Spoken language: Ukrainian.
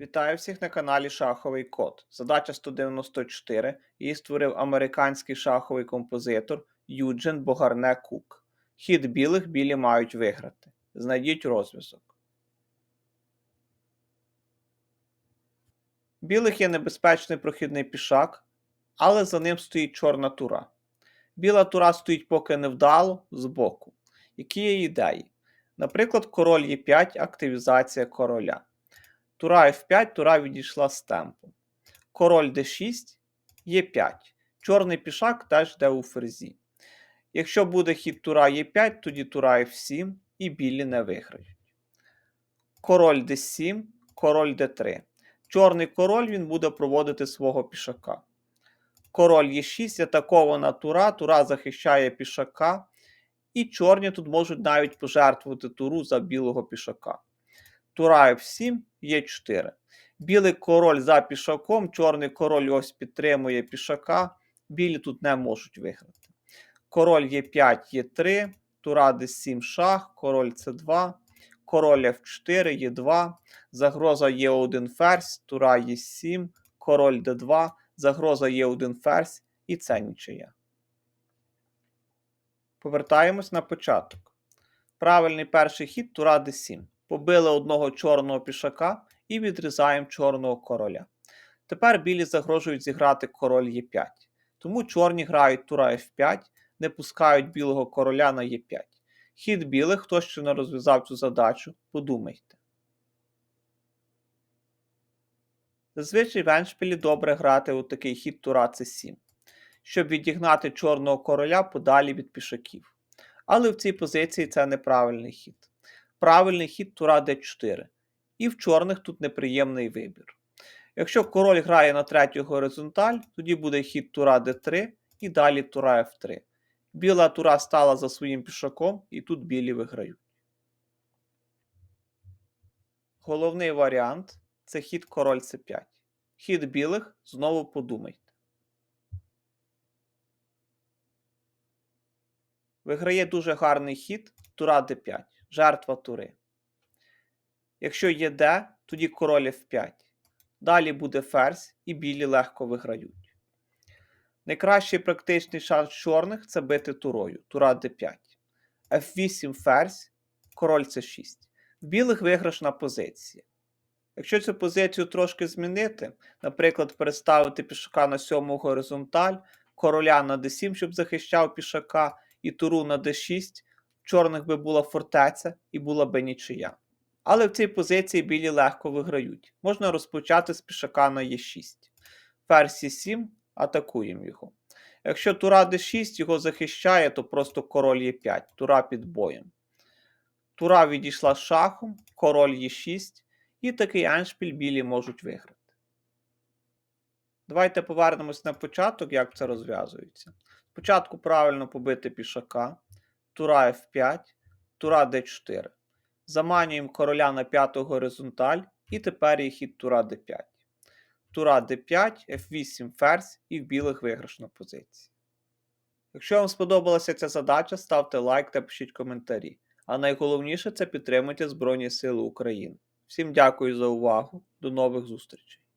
Вітаю всіх на каналі Шаховий Код. Задача 194. Її створив американський шаховий композитор Юджин Богарне Кук. Хід білих білі мають виграти. Знайдіть розв'язок. Білих є небезпечний прохідний пішак, але за ним стоїть чорна тура. Біла тура стоїть поки невдало збоку. Які є ідеї? Наприклад, король Е5 активізація короля. Тура F5, тура відійшла з темпу. Король d6, Е5. Чорний пішак теж йде у ферзі. Якщо буде хід тура Е5, тоді тура F7 і білі не виграють. Король d7, король d3. Чорний король він буде проводити свого пішака. Король Е6, атакована тура, тура захищає пішака. І чорні тут можуть навіть пожертвувати туру за білого пішака. Тура F7, Е4. Білий король за пішаком, чорний король ось підтримує пішака. Білі тут не можуть виграти. Король Е5, Е3, тура d7 шах, король С2, король F4, Е2, загроза Е1 ферзь, тура Е7, король Д2, загроза Е1 ферзь і це нічия. Повертаємось на початок. Правильний перший хід тура d7. Побили одного чорного пішака і відрізаємо чорного короля. Тепер білі загрожують зіграти король Е5. Тому чорні грають тура F5, не пускають білого короля на Е5. Хід білих, хто ще не розв'язав цю задачу, подумайте. Зазвичай в еншпілі добре грати у такий хід тура c7, щоб відігнати чорного короля подалі від пішаків. Але в цій позиції це неправильний хід. Правильний хід тура d4. І в чорних тут неприємний вибір. Якщо король грає на третю горизонталь, тоді буде хід тура d3 і далі тура f3. Біла тура стала за своїм пішаком, і тут білі виграють. Головний варіант це хід король c5. Хід білих знову подумайте. Виграє дуже гарний хід тура d5, жертва тури. Якщо є d, тоді король f5. Далі буде ферзь і білі легко виграють. Найкращий практичний шанс чорних це бити турою, тура d5. F8 ферзь, король c6. В білих виграшна позиція. Якщо цю позицію трошки змінити, наприклад, переставити пішака на сьому горизонталь, короля на d7, щоб захищав пішака, і туру на d6, в чорних би була фортеця і була би нічия. Але в цій позиції білі легко виграють. Можна розпочати з пішака на e6. Ферзь e7, атакуємо його. Якщо тура d6 його захищає, то просто король e5, тура під боєм. Тура відійшла шахом, король e6, і такий еншпіль білі можуть виграти. Давайте повернемось на початок, як це розв'язується. Спочатку правильно побити пішака, тура F5, тура D4. Заманюємо короля на п'яту горизонталь, і тепер є хід тура D5. Тура D5, F8 ферзь і в білих виграшна позиція. Якщо вам сподобалася ця задача, ставте лайк та пишіть коментарі. А найголовніше це підтримуйте Збройні Сили України. Всім дякую за увагу. До нових зустрічей!